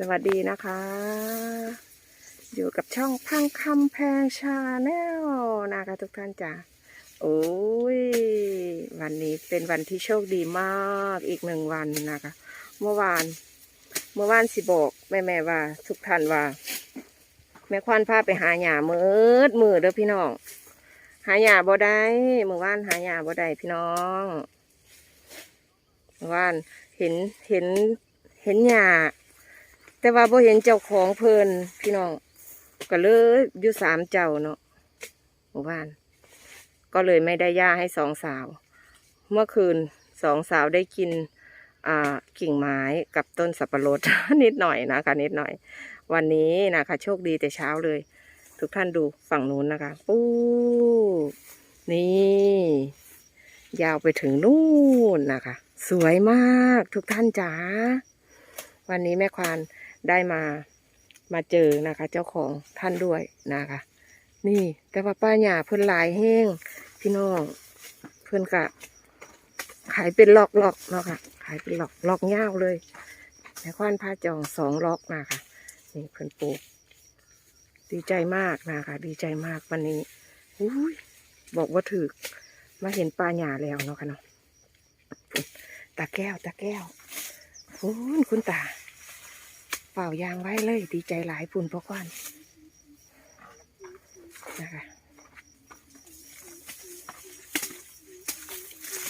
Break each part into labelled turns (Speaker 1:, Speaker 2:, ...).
Speaker 1: สวัสดีนะคะ อยู่กับช่องพังคำแพงชาแนลนะคะทุกท่านจ้ะโอ้ย วันนี้เป็นวันที่โชคดีมากอีกหนึ่งวันนะคะ เมื่อวาน เมื่อวานสิบอกแม่แม่ว่า ทุกท่านว่า แม่ควันพาไปหาหยามืดมืดเด้อพี่น้อง หาหยาบ่ได้เมื่อวานหาหยาบ่ได้พี่น้องเมื่อวานเห็นเห็นเห็นหยา แต่ว่าบ่เห็นเจ้าของเพลินพี่น้อง ก็เลยอยู่สามเจ้าเนาะเมื่อวาน ก็เลยไม่ได้ย่าให้สองสาว เมื่อคืนสองสาวได้กินอ่ากิ่งไม้กับต้นสับปะรด นิดหน่อยนะคะนิดหน่อย วันนี้นะคะ โชคดีแต่เช้าเลย ทุกท่านดูฝั่งนู้นนะคะปูนี่ ยาวไปถึงนู่นนะคะ สวยมากทุกท่านจ๋าวันนี้แม่ควาน ได้มามาเจอนะคะ เจ้าของท่านด้วยนะคะ นี่แต่ว่าป้าหยาเพิ่นหลายแห้งพี่น้องเพิ่นกะขายเป็นล็อกล็อกๆเนาะค่ะ ขายเป็นล็อกล็อกยาวเลยแม่ควานพาจองสองล็อกนะคะนี่เพิ่นปลูกดีใจมากนะคะ ดีใจมากวันนี้อุ้ยบอกว่าถือมาเห็นปลาหยาแล้วเนาะค่ะเนาะตาแก้วตาแก้วคุณคุณตา เป่ายางไว้เลย ดีใจหลายปุ่นพวกวันนะคะ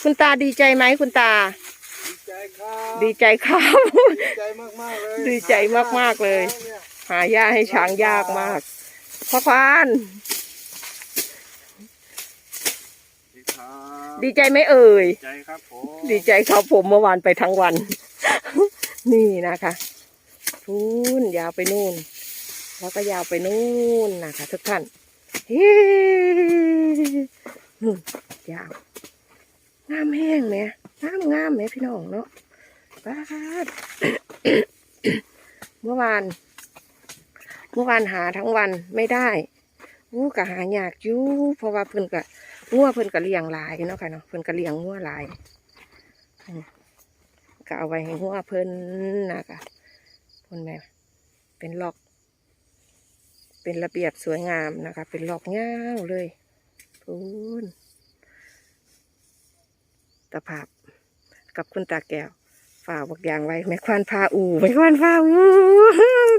Speaker 1: คุณตาดีใจไหมคุณตา
Speaker 2: ดีใจครับ
Speaker 1: ดีใจครับ
Speaker 2: ดีใจมากมากๆเลย
Speaker 1: ดีใจมากๆเลย
Speaker 2: นี่
Speaker 1: หาหญ้าให้ช้างยากมากพ่อควาน
Speaker 2: ดีครับ
Speaker 1: ดีใจไหมเอ่ย
Speaker 2: ดีใจครับผม
Speaker 1: ดีใจครับผมเมื่อวานไปทั้งวัน นี่นะคะ ทูนยาวไปนู่น แล้วก็ยาวไปนู่นนะคะทุกท่านเฮ้นู่นยาวงามแห้งไหมงามงามไหมพี่น้องเนาะป้าดเมื่อวาน เมื่อวานหาทั้งวันไม่ได้อู้กะหายากอยู่เพราะว่าเพิ่นกะงัวเพิ่นกะเลี้ยงหลายเนาะค่ะเนาะเพิ่นกะเลี้ยงงัวหลายก็เอาไว้ให้งัวเพิ่นนะคะ เพิ่นแม่ เป็นล็อก เป็นระเบียบสวยงามนะคะ เป็นล็อกยาเลยพูนตะภาพกับคุณตาแก้วฝ่าบักอยางไว้แม่ควานพาอูแม่ควานพาอู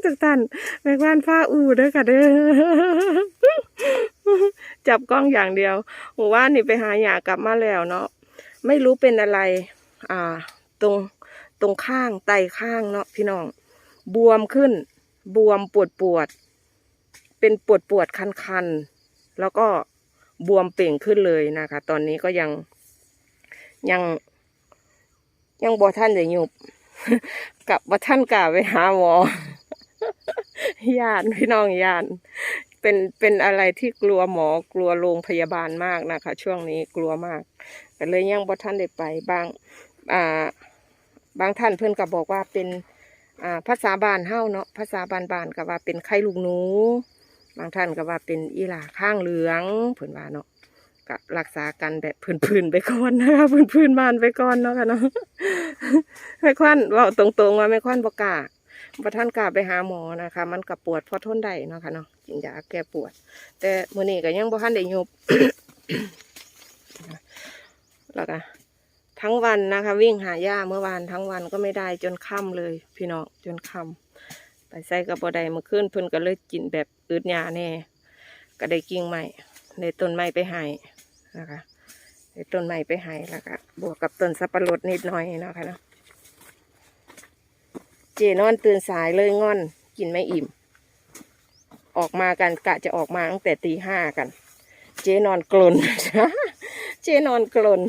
Speaker 1: ทุกท่านแม่ควานพาอูเด้อค่ะเด้อจับกล้องอย่างเดียวหมู่ว่านนี่ไปหาหยากลับมาแล้วเนาะไม่รู้เป็นอะไร อ่า ตรงตรงข้างไตข้างเนาะพี่น้อง บวมขึ้น บวมปวดปวด เป็นปวดปวดคันคันๆแล้วก็บวมเป่งขึ้นเลยนะคะ ตอนนี้ก็ยัง ยัง ยังบอท่านจะยุบกับบ่ท่านกล่าวไปหาหมอยานพี่น้องยานเป็นเป็นอะไรที่กลัวหมอกลัวโรงพยาบาลมากนะคะ ช่วงนี้กลัวมากก็เลยยังบ่ท่านได้ไปบาง อ่า บางท่านเพื่อนก็บอกว่าเป็น อ่าภาษาบานเฮ้าเนาะภาษาบานบานก็ว่าเป็นไข้ลูกหนู บางท่านก็ว่าเป็นอีหลาข้างเหลืองเพื่นว่าเนาะก็รักษากันแบบพื้นๆไปก่อนนะคะพื้นๆบานไปก่อนเนาะค่ะเนาะแม่ควันเว่าตรงๆว่าแม่ควันบอกกาบ่ท่านกาไปหาหมอนะคะ มันก็ปวดพอทนได้เนาะค่ะเนาะกินยาแก้ปวด แต่มื้อนี้ก็ยังบ่ทันได้ยบแล้วก็ ทั้งวันนะคะ วิ่งหาหญ้าเมื่อวานทั้งวันก็ไม่ได้จนค่ำเลย พี่น้องจนค่ำไปใส่กับบ่ไดมื่อคืนเพิ่นก็เลยกินแบบอืดหญ้าแน่ก็ได้กิ่งใหม่ได้ต้นไม้ไปให้นะคะได้ต้นไม้ไปให้แล้วก็บวกกับต้นสับปะรดนิดหน่อยนะคะเนาะเจนอนตื่นสายเลยงอนกินไม่อิ่ม ออกมากันกะจะออกมาตั้งแต่ตีห้ากัน เจนอนกลน เจนอนกลน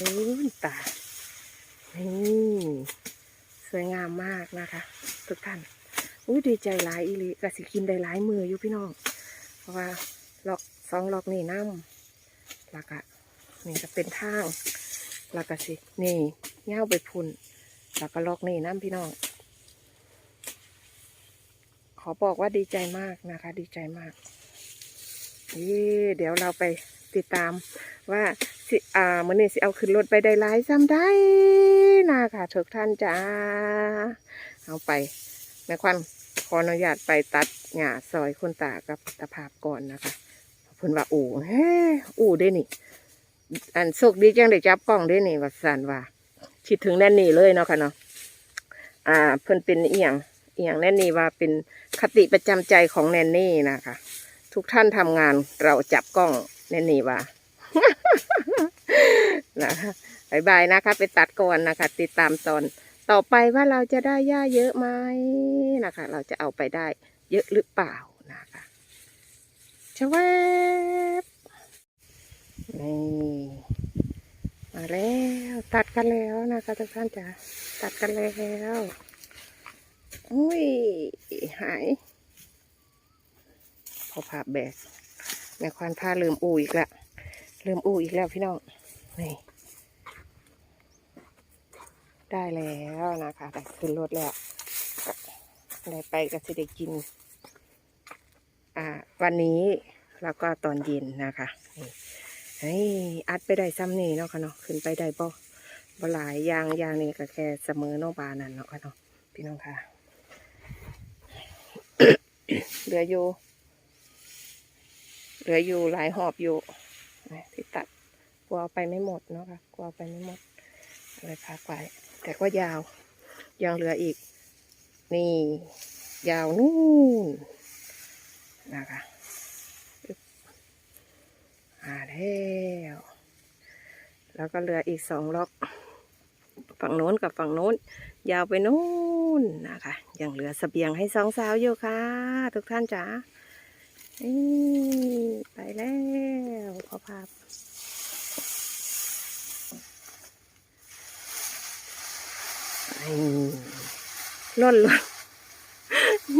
Speaker 1: ดูตานี่สวยงามมากนะคะ ทุกท่านอุ้ยดีใจหลายอีลีกะสิกินได้หลายมืออยู่พี่น้อง เพราะว่าล็อกสองล็อกนี่น้ำแล้วก็นี่ก็เป็นทางแล้วก็สิ นี่เง่าไปพุ่นแล้วก็ล็อกนี่น้ำพี่น้อง ขอบอกว่าดีใจมากนะคะ ดีใจมากเดี๋ยวเราไปติดตามว่า สิอ่ามื่อนี้สิเอาขึ้นรถไปได้หลายซ้ำได้นะคะทุกท่านจ้า เอาไปแม่ควันขออนุญาตไปตัดหญ้าซอยคุณตากับตาภาพก่อนนะคะเพิ่นว่าอู่เฮ้อู่ได้นี่ อันสุกดีจังได้จับกล้องได้นี่ว่าสันว่าคิดถึงแน่นนี่เลยเนาะค่ะเนาะอ่า เพิ่นเป็นเอียงเอียงแน่นนี่ว่าเป็นคติประจำใจของแนนนี่นะคะทุกท่านทำงานเราจับกล้องแน่นนี่ว่า นะคะบายบายนะคะ ไปตัดก่อนนะคะ ติดตามตอนต่อไปว่าเราจะได้หญ้าเยอะไหมนะคะ เราจะเอาไปได้เยอะหรือเปล่านะคะชวบนี่มาแล้วตัดกันแล้วนะคะทุกท่านจ๋าตัดกันแล้วอุ้ยหายพอผ่าแบกแม่ควานผ้าลืมอูอีกแล้วลืมอูอีกแล้วพี่น้อง นี่ ได้แล้วนะคะได้ขึ้นรถแล้วได้ไปก็จะได้กิน อ่า วันนี้แล้วก็ตอนเย็นนะคะนี่เฮ้อัดไปได้ซ้ำนี่เนาะค่ะเนาะขึ้นไปได้บ่บ่หลายยางยางนี่ก็แค่เสมอเน้องบานั่นเนาะค่ะเนาะพี่น้องค่ะเหลืออยู่เหลืออยู่หลายหอบอยู่นะที่ตัด กลัวเอาไปไม่หมดเนาะค่ะกลัวเอาไปไม่หมดเลยพักไว้แต่ก็ยาวยังเหลืออีก นี่ ยาวนู่นนะคะอ่าแล้วแล้วก็เหลืออีกสองล็อก ฝั่งโน้นกับฝั่งโน้น ยาวไปนู่นนะคะยังเหลือสเสบียงให้สองสาวอยู่ค่ะ ทุกท่านจ๋าไปแล้วขอภาพ ล่นรถ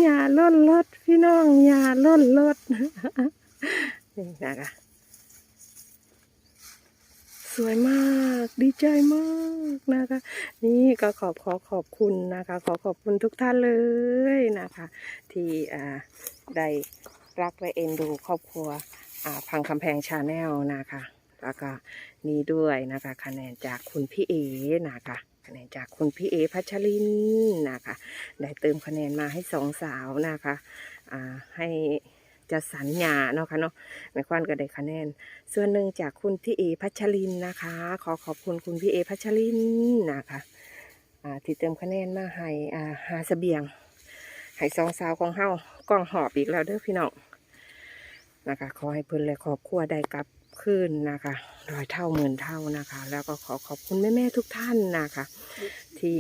Speaker 1: อย่าล่นรถพี่น้องอย่าล่นรถนี่นะคะสวยมากดีใจมากนะคะ นี่ก็ขอบขอขอบคุณนะคะ ขอขอบคุณทุกท่านเลยนะคะ ที่ได้รักและเอ็นดูครอบครัวพังคำแพงชาแนลนะคะ แล้วก็นี่ด้วยนะคะ คะแนนจากคุณพี่เอนะคะ คะแนนจากคุณพี่เอพัชรินนะคะ ได้เติมคะแนนมาให้สองสาวนะคะอ่าให้จะสัญญาเนาะค่ะเนาะแม่ควันก็ได้คะแนน ส่วนหนึ่งจากคุณพี่เอพัชรินนะคะ ขอขอบคุณคุณพี่เอพัชรินนะคะอ่าที่เติมคะแนนมาให้อ่าหาเสบียงให้สองสาวของเฮากล้องหอบอีกแล้วเด้อพี่น้องนะคะ ขอให้เพิ่นและครอบครัวได้กลับ ขึ้นนะคะร้อยเท่าหมื่นเท่านะคะ แล้วก็ขอขอบคุณแม่ๆทุกท่านนะคะ ที่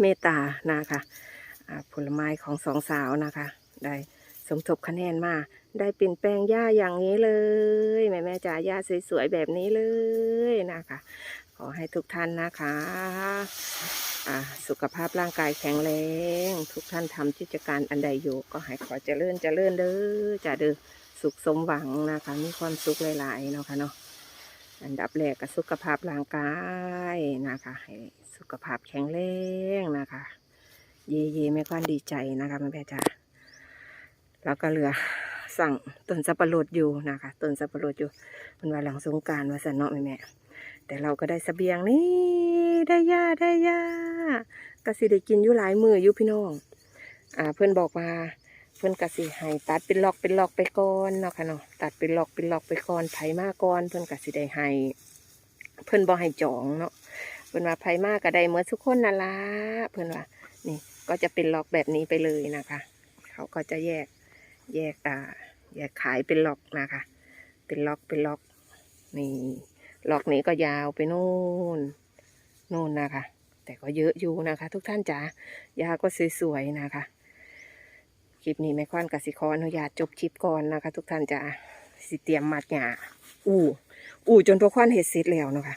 Speaker 1: เมตตานะคะผลไม้ของสองสาวนะคะ ได้สมทบคะแนนมา ได้เปลี่ยนแปลงหญ้าอย่างนี้เลย แม่แม่จ๋าหญ้าสวยๆแบบนี้เลยนะคะ อให้ทุกท่านนะคะอ่าสุขภาพร่างกายแข็งแรง ทุกท่านทำกิจการอันใดอยู่ ก็ให้ขอเจริญเจริญเด้อจ้าเด้อสุขสมหวังนะคะ มีความสุขหลายๆเนาะค่ะเนาะอันดับแรกก็สุขภาพร่างกายนะคะให้สุขภาพแข็งแรงนะคะ เย่เย่ไม่ค่อยดีใจนะคะแม่แม่จ๋าแล้วก็เหลือ สั่งต้นสับปะรดอยู่นะคะต้นสับปะรดอยู่มันว่าหลังสงการว่าสันเนาะแม่แม่แต่เราก็ได้สเสบียงนี่ได้ยาได้ยาก็สิได้กินอยู่หลายมืออยู่พี่น้องอ่าเพื่อนบอกว่าเพื่อนกะสิให้ตัดเป็นล็อกเป็นล็อกไปก่อนเนาะค่ะเนาะตัดเป็นล็อกเป็นล็อกไปก่อนไผ่มากก่อนเพื่อนกะสิได้ให้เพื่อนบอกให้จองเนาะเพื่อนว่าไผ่มากก็ได้เหมือนทุกคนนั่นละเพื่อนว่านี่ก็จะเป็นล็อกแบบนี้ไปเลยนะคะ เขาก็จะแยก แยกอ่าแยกขายเป็นล็อกนะคะ เป็นล็อกเป็นล็อกนี่ล็อกนี้ก็ยาวไปนู่นนู่นนะคะ แต่ก็เยอะอยู่นะคะ ทุกท่านจ๋ายาก็สวยๆนะคะคลิปนี้แม่ควันกับสิขออนุญาตจบคลิปก่อนนะคะ ทุกท่านจ๋าสิเตรียมมัดหยาอู่อู่จนพวกควันเห็ดเสร็จแล้วนะคะ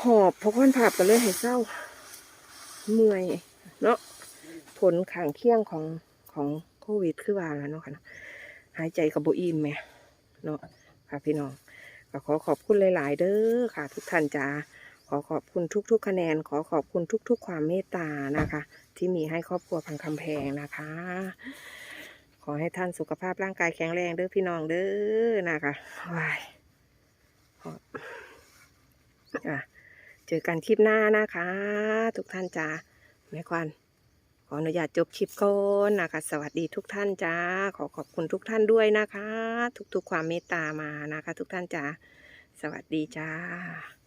Speaker 1: หอบพวกควันผับกันเลยเห็ดเศร้าเมื่อยเนาะผลข้างเคี่ยงของของ โควิดคือว่าแล้วเนาะค่ะเนาะหายใจกับโบอิ่มไหมเนาะค่ะพี่น้องก็ขอขอบคุณหลาย ๆ เด้อค่ะ ทุกท่านจ้าขอขอบคุณทุก ๆ คะแนน ขอขอบคุณทุก ๆ ความเมตตานะคะ ที่มีให้ครอบครัวพังคำแพงนะคะ ขอให้ท่านสุขภาพร่างกายแข็งแรงเด้อพี่น้องเด้อนะคะวายขอะเจอกันคลิปหน้านะคะ ทุกท่านจ้าแม่ควัน ออนุญาตจบคลิปก่อนนะคะ สวัสดีทุกท่านจ้า ขอขอบคุณทุกท่านด้วยนะคะ ทุกๆความเมตตามานะคะ ทุกท่านจ้า สวัสดีจ้า